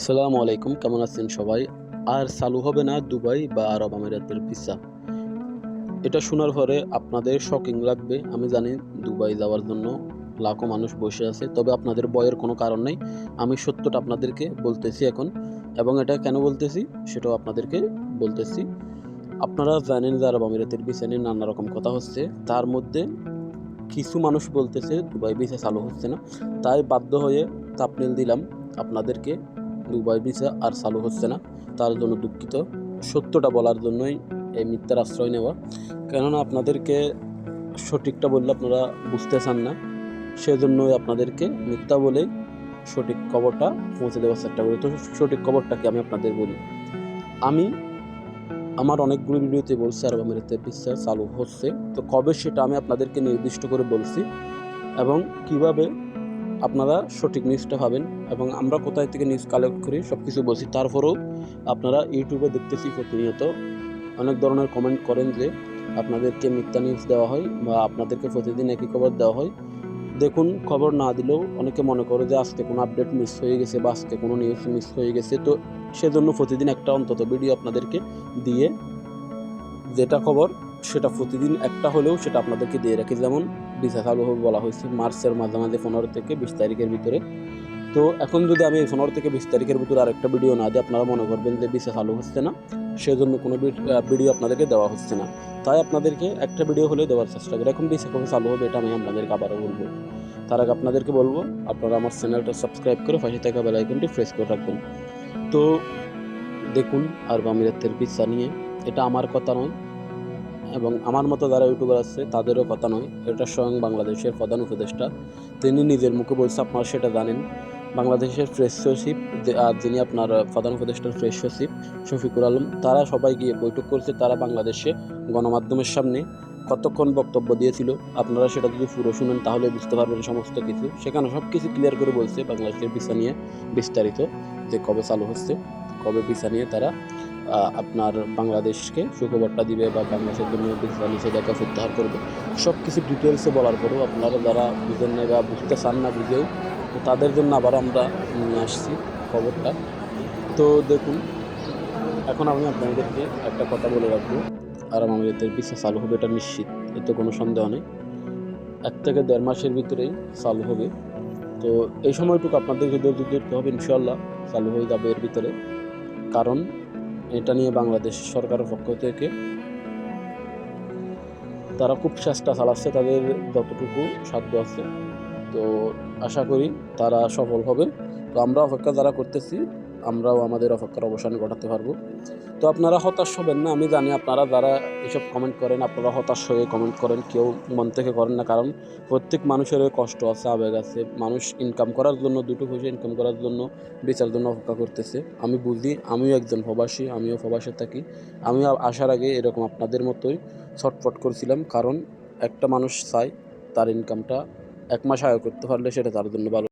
সালামু আলাইকুম, কেমন আছেন সবাই? আর চালু হবে না দুবাই বা আরব আমিরাতের ভিসা। এটা শোনার পরে আপনাদের শকিং লাগবে। আমি জানি দুবাই যাওয়ার জন্য লাখো মানুষ বসে আছে, তবে আপনাদের বয়ের কোনো কারণ নেই। আমি সত্যটা আপনাদেরকে বলতেছি এখন, এবং এটা কেন বলতেছি সেটাও আপনাদেরকে বলতেছি। আপনারা জানেন যে আরব আমিরাতের ভিসা নিয়ে নানা রকম কথা হচ্ছে। তার মধ্যে কিছু মানুষ বলতেছে, দুবাই ভিসা চালু হচ্ছে না। তাই বাধ্য হয়ে তাপনিল দিলাম আপনাদেরকে। দুবাই ভিসা আর চালু হচ্ছে না। তার জন্য দুঃখিত। সত্যটা বলার জন্যই এই মিথ্যার আশ্রয় নেওয়া। কেননা আপনাদেরকে সঠিকটা বললে আপনারা বুঝতে চান না। সেজন্যই আপনাদেরকে মিথ্যা বলে সঠিক খবরটা পৌঁছে দেওয়ার চেষ্টা করি। তো সঠিক খবরটাকে আমি আপনাদের বলি? আমি আমার অনেকগুলো ভিডিওতে বলছি আর আমিরাতে বিশ্বাস চালু হচ্ছে। তো কবে সেটা আমি আপনাদেরকে নির্দিষ্ট করে বলছি এবং কীভাবে আপনারা সঠিক নিউজটা পাবেন এবং আমরা কোথায় থেকে নিউজ কালেক্ট করি সব কিছু বলছি। তারপরেও আপনারা ইউটিউবে দেখতেছি প্রতিনিয়ত অনেক ধরনের কমেন্ট করেন যে আপনাদেরকে মিথ্যা নিউজ দেওয়া হয় বা আপনাদেরকে প্রতিদিন একই খবর দেওয়া হয়। দেখুন, খবর না দিলেও অনেকে মনে করে যে আজকে কোনো আপডেট মিস হয়ে গেছে বা আজকে কোনো নিউজ মিস হয়ে গেছে। তো সেজন্য প্রতিদিন একটা অন্তত ভিডিও আপনাদেরকে দিয়ে যেটা খবর সেটা প্রতিদিন একটা হলেও সেটা আপনাদেরকে দিয়ে রাখি। যেমন ভিসা চালু হবে বলা হয়েছে, মার্চের মাঝামাঝি পনেরো থেকে বিশ তারিখের ভিতরে। তো এখন যদি আমি পনেরো থেকে বিশ তারিখের ভিতরে আরেকটা ভিডিও না দিই, আপনারা মনে করবেন যে ভিসা চালু হচ্ছে না। সেজন্য কোনো ভিডিও আপনাদেরকে দেওয়া হচ্ছে না। তাই আপনাদেরকে একটা ভিডিও হলেও দেওয়ার চেষ্টা করি। এখন ভিসা কবে চালু হবে, এটা আমি আপনাদেরকে আবারও বলব। তার আগে আপনাদেরকে বলব, আপনারা আমার চ্যানেলটা সাবস্ক্রাইব করে পাশে থাকা বেল আইকনটি প্রেস করে রাখবেন। তো দেখুন আরব আমিরাতের ভিসা নিয়ে, এটা আমার কথা নয়। এবং আমার মতো যারা ইউটিউবার আছে, তাদেরও কথা নয়। এটা স্বয়ং বাংলাদেশের প্রধান উপদেষ্টা। তিনি নিজের মুখে বলছে, আপনারা সেটা জানেন। বাংলাদেশের ফ্রেশ সচিব আর যিনি আপনার প্রধান উপদেষ্টার ফ্রেশ সচিব শফিকুল আলম, তারা সবাই গিয়ে বৈঠক করছে। তারা বাংলাদেশে গণমাধ্যমের সামনে কতক্ষণ বক্তব্য দিয়েছিল, আপনারা সেটা যদি পুরো শুনেন, তাহলে বুঝতে পারবেন সমস্ত কিছু। সেখানে সব কিছু ক্লিয়ার করে বলছে বাংলাদেশের ভিসা নিয়ে বিস্তারিত, যে কবে চালু হচ্ছে, কবে ভিসা নিয়ে তারা আপনার বাংলাদেশকে সুখবরটা দিবে বা বাংলাদেশের জন্য নিষেধাজ্ঞা প্রত্যাহার করবে। সব কিছু ডিটেলসে বলার পরেও আপনারা যারা বুঝেন না বা বুঝতে চান না বুঝেও, তো তাদের জন্য আবার আমরা নিয়ে আসছি খবরটা। তো দেখুন, এখন আমি আপনাদেরকে একটা কথা বলে রাখব। আর আমাদের ভিসা চালু হবে, এটা নিশ্চিত, এতে কোনো সন্দেহ নেই। এক থেকে দেড় মাসের ভিতরেই চালু হবে। তো এই সময়টুকু আপনাদেরকে ধৈর্য ধরতে হবে ইনশাল্লাহ চালু হয়ে যাবে এর ভিতরে। কারণ এটা নিয়ে বাংলাদেশ সরকারের পক্ষ থেকে তারা খুব চেষ্টা চালাচ্ছে, তাদের যতটুকু সাধ্য আছে। তো আশা করি তারা সফল হবে। তো আমরা অপেক্ষা যারা করতেছি আমরাও আমাদের অপেক্ষার অবসান ঘটাতে পারব। তো আপনারা হতাশ হবেন না, আমি জানি আপনারা যারা এসব কমেন্ট করেন, আপনারা হতাশ হয়ে কমেন্ট করেন, কেউ মন থেকে করেন না, কারণ প্রত্যেক মানুষের কষ্ট আছে, আবেগ আছে। মানুষ ইনকাম করার জন্য, দুটো পয়সা ইনকাম করার জন্য, বেচার জন্য অপেক্ষা করতেছে। আমি বুঝি, আমিও একজন প্রবাসী, আমিও প্রবাসে থাকি। আমিও আসার আগে এরকম আপনাদের মতোই ছটফট করছিলাম, কারণ একটা মানুষ চায় তার ইনকামটা এক মাস আয় করতে পারলে সেটা তার জন্য ভালো।